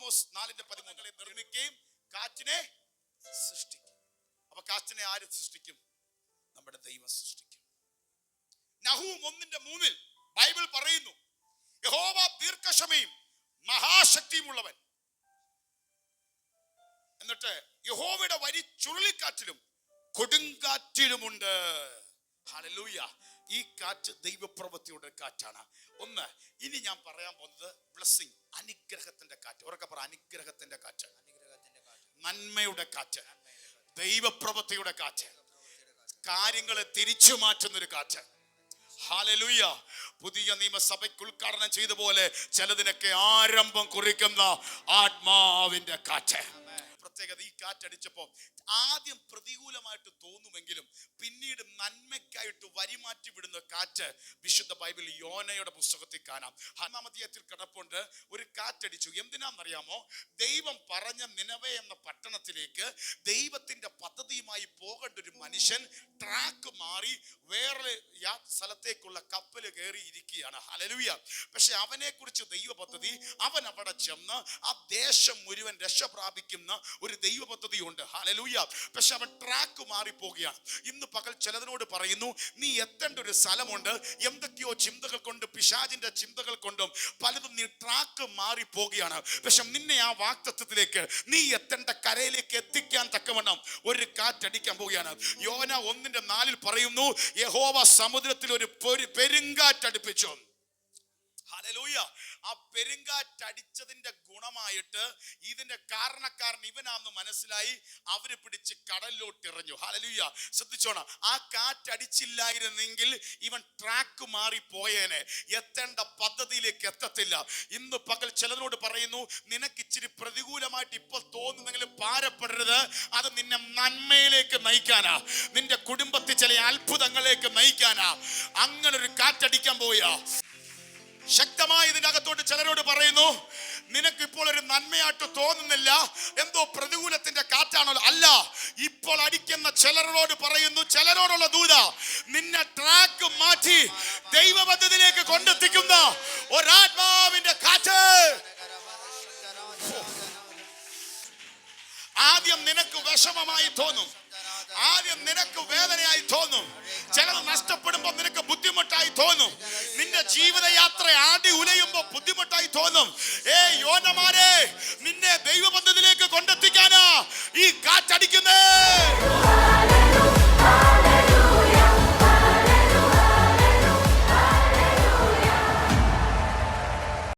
Amos നാലിന്റെ പതിമൂന്നുകളെ നിർമ്മിക്കുകയും കാറ്റിനെ സൃഷ്ടിക്കും. അപ്പൊ കാറ്റിനെ ആര് സൃഷ്ടിക്കും? നമ്മുടെ ദൈവം സൃഷ്ടിക്കും. നഹൂം ഒന്നിന്റെ മൂന്നിൽ ബൈബിൾ പറയുന്നു യഹോവ ദീർഘക്ഷമയും മഹാശക്തിയുമുള്ളവൻ. എന്നിട്ട് യഹോവയുടെ വരി ചുഴലിക്കാറ്റിലും കൊടുങ്കാറ്റിലുമുണ്ട്. ഹല്ലേലൂയ ഈ കാറ്റ് ദൈവപ്രവൃത്തിയുടെ കാറ്റാണ്. ഒന്ന് ഇനി ഞാൻ പറയാൻ പോകുന്നത് ബ്ലെസ്സിങ് അനുഗ്രഹത്തിന്റെ കാറ്റ്. ഉറക്കെ പറ അനുഗ്രഹത്തിന്റെ കാറ്റ്. നന്മയുടെ കാറ്റ്. ദൈവപ്രവൃത്തിയുടെ കാറ്റ്. കാര്യങ്ങളെ തിരിച്ചു മാറ്റുന്ന ഒരു കാറ്റ്. ഹാലലുയ്യ പുതിയ നിയമസഭയ്ക്ക് ഉദ്ഘാടനം ചെയ്ത പോലെ ചിലതിനൊക്കെ ആരംഭം കുറിക്കുന്ന ആത്മാവിന്റെ കാറ്റ്. പ്രത്യേകത ഈ കാറ്റടിച്ചപ്പോ ആദ്യം പ്രതികൂലമായിട്ട് തോന്നുമെങ്കിലും പിന്നീട് നന്മയ്ക്കായിട്ട് വരിമാറ്റി വിടുന്ന കാറ്റ് വിശുദ്ധ ബൈബിൾ യോനയുടെ പുസ്തകത്തിൽ കാണാം. ഹനാമതീയത്തിൽ കിടപ്പുണ്ട്. ഒരു കാറ്റടിച്ചു. എന്തിനാണെന്നറിയാമോ? ദൈവം പറഞ്ഞ നിലവേ എന്ന പട്ടണത്തിലേക്ക് ദൈവത്തിന്റെ പദ്ധതിയുമായി പോകേണ്ട ഒരു മനുഷ്യൻ ട്രാക്ക് മാറി വേറെ സ്ഥലത്തേക്കുള്ള കപ്പൽ കയറി ഇരിക്കുകയാണ്. ഹലലുയ പക്ഷെ അവനെ കുറിച്ച് ദൈവ പദ്ധതി അവൻ അവിടെ ചെന്ന് ആ ദേശം മുഴുവൻ രക്ഷ പ്രാപിക്കുന്ന ഒരു ദൈവ പദ്ധതി പദ്ധതിയുണ്ട് ഹലലുയ പക്ഷെ അവൻ ട്രാക്ക് മാറി പോവുകയാണ്. ഇന്ന് പകൽ ചിലതിനോട് പറയുന്നു നീ എത്തേണ്ട ഒരു സ്ഥലമുണ്ട്. എന്തൊക്കെയോ ചിന്തകൾ കൊണ്ട് പിശാജിന്റെ ചിന്തകൾ കൊണ്ടും പലതും നീ ട്രാക്ക് മാറി പോവുകയാണ്. പക്ഷെ നിന്നെ ആ വാക്തത്വത്തിലേക്ക് നീ എത്തേണ്ട കരയിലേക്ക് എത്തിക്കാൻ തക്കവണ്ണം ഒരു കാറ്റടിക്കാൻ പോവുകയാണ്. യോന ഒന്നിന്റെ നാലിൽ പറയുന്നു യഹോവ സമുദ്രത്തിൽ ഒരു പെരുങ്കാറ്റ് പെരുങ്കാറ്റടിപ്പിച്ചു. ഹല്ലേലൂയ. ആ പെരുങ്കാറ്റടിച്ചതിന്റെ ഗുണമായിട്ട് ഇതിന്റെ കാരണക്കാരൻ ഇവനാന്ന് മനസ്സിലായി അവർ പിടിച്ച് കടലിലോട്ട് എറിഞ്ഞു ഹലലൂയ ശ്രദ്ധിച്ചോണം. ആ കാറ്റടിച്ചില്ലായിരുന്നെങ്കിൽ ഇവൻ ട്രാക്ക് മാറി പോയേനെ എത്തേണ്ട പദ്ധതിയിലേക്ക് എത്തത്തില്ല. ഇന്ന് പകൽ ചിലരോട് പറയുന്നു നിനക്ക് ഇച്ചിരി പ്രതികൂലമായിട്ട് ഇപ്പൊ തോന്നുന്നെങ്കിലും ഭാരപ്പെടരുത്. അത് നിന്നെ നന്മയിലേക്ക് നയിക്കാനാ. നിന്റെ കുടുംബത്തിൽ ചില അത്ഭുതങ്ങളിലേക്ക് നയിക്കാനാ. അങ്ങനെ ഒരു കാറ്റടിക്കാൻ പോയാ ശക്തമായി ഇതിനകത്തോട്ട് ചിലരോട് പറയുന്നു നിനക്ക് ഇപ്പോൾ ഒരു നന്മയായിട്ട് തോന്നുന്നില്ല. എന്തോ പ്രതികൂലത്തിന്റെ കാറ്റാണോ? അല്ല ഇപ്പോൾ അടിക്കുന്ന ചിലരോട് പറയുന്നു ചിലരോടുള്ള ദൂത നിന്നെ ട്രാക്ക് മാറ്റി ദൈവപദ്ധതിയിലേക്ക് കൊണ്ടെത്തിക്കുന്ന ഒരാത്മാവിന്റെ കാറ്റ്. ആദ്യം നിനക്ക് വിഷമമായി തോന്നും. ആദ്യം നിനക്ക് ജീവിതയാത്ര ആടി ഉലയുമ്പോ ബുദ്ധിമുട്ടായി തോന്നും. ഏ യോനമാരെ നിന്നെ ദൈവബന്ധത്തിലേക്ക് കൊണ്ടെത്തിക്കാനാ ഈ കാറ്റടിക്കുന്നേ.